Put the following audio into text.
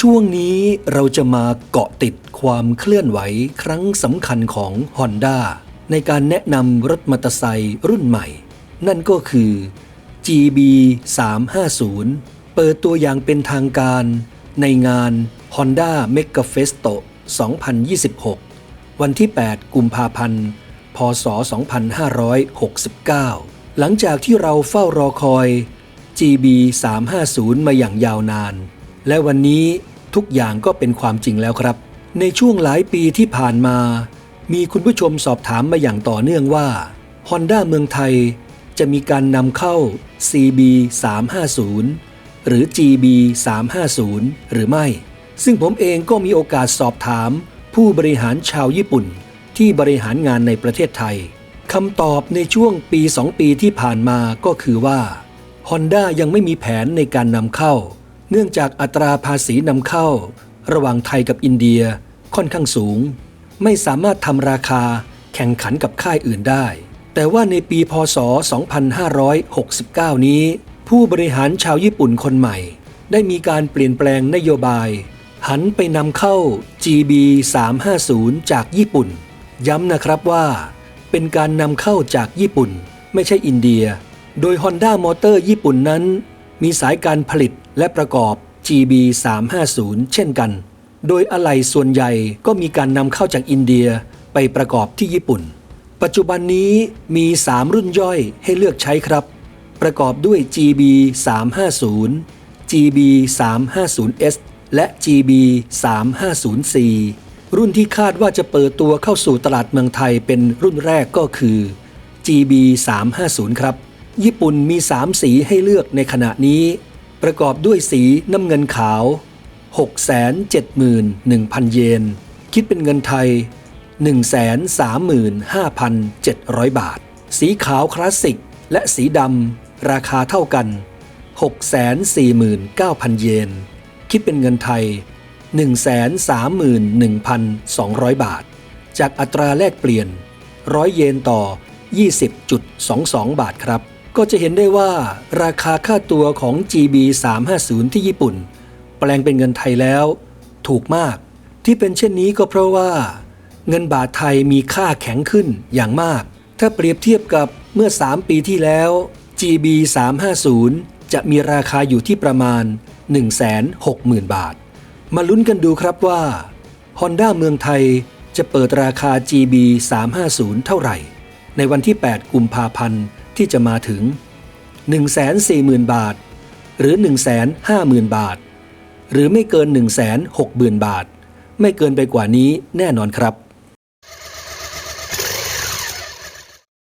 ช่วงนี้เราจะมาเกาะติดความเคลื่อนไหวครั้งสำคัญของ Honda ในการแนะนำรถมอเตอร์ไซค์รุ่นใหม่ นั่นก็คือ GB 350เปิดตัวอย่างเป็นทางการในงาน Honda Mega Festo 2026 วันที่ 8 กุมภาพันธ์ พศ 2569 หลังจากที่เราเฝ้ารอคอย GB 350มาอย่างยาวนาน และวันนี้ทุกอย่างก็เป็นความจริงแล้วครับ ในช่วงหลายปีที่ผ่านมา มีคุณผู้ชมสอบถามมาอย่างต่อเนื่องว่า Honda เมืองไทยจะมีการนำเข้า CB 350หรือ GB 350หรือไม่ ซึ่งผมเองก็มีโอกาสสอบถาม ผู้บริหารชาวญี่ปุ่น ที่บริหารงานในประเทศไทยคำตอบในช่วงปี 2 ปีที่ผ่านมาก็คือว่า Honda ยังไม่มีแผนในการนำเข้า เนื่องจากอัตราภาษีนำเข้า ระหว่างไทยกับอินเดียค่อนข้างสูง ไม่สามารถทำราคาแข่งขันกับค่ายอื่นได้ แต่ว่าในปีพศ 2569 นี้ ผู้บริหารชาวญี่ปุ่นคนใหม่ ได้มีการเปลี่ยนแปลงนโยบาย หันไปนำเข้า GB 350จากญี่ปุ่น ย้ำนะครับว่า เป็นการนำเข้าจากญี่ปุ่น ไม่ใช่อินเดีย โดย Honda Motor ญี่ปุ่นนั้น มีสายการผลิตและประกอบ GB 350เช่นกัน โดยอะไหล่ส่วนใหญ่ก็มีการนำเข้าจากอินเดียไปประกอบที่ญี่ปุ่น ปัจจุบันนี้มี 3 รุ่นย่อยให้เลือกใช้ครับ ประกอบด้วย GB 350 GB 350S และ GB 350C รุ่นที่คาดว่าจะเปิดตัวเข้าสู่ตลาดเมืองไทยเป็นรุ่นแรกก็คือ GB 350ครับ ญี่ปุ่นมี 3 สีให้เลือกในขณะนี้ ประกอบด้วยสีน้ำเงินขาว 671,000 เยน คิดเป็นเงินไทย 135,700 บาท สีขาวคลาสสิก และสีดำราคาเท่ากัน 649,000 เยน คิดเป็นเงินไทย 131,200 บาท จากอัตราแลกเปลี่ยน 100 เยนต่อ 20.22 บาทครับ ก็จะเห็นได้ว่าราคาค่าตัวของ GB 350ที่ญี่ปุ่น แปลงเป็นเงินไทยแล้ว ถูกมาก ที่เป็นเช่นนี้ก็เพราะว่า เงินบาทไทยมีค่าแข็งขึ้นอย่างมาก ถ้าเปรียบเทียบกับเมื่อ 3 ปีที่แล้ว GB 350จะมีราคาอยู่ที่ประมาณ 160,000 บาท มาลุ้นกันดูครับว่า Honda เมืองไทยจะเปิดราคา GB 350 เท่าไหร่ ในวันที่ 8 กุมภาพันธ์ ที่จะมาถึง 140,000 บาท หรือ 150,000 บาท หรือไม่เกิน 160,000 บาท ไม่เกินไปกว่านี้แน่นอนครับ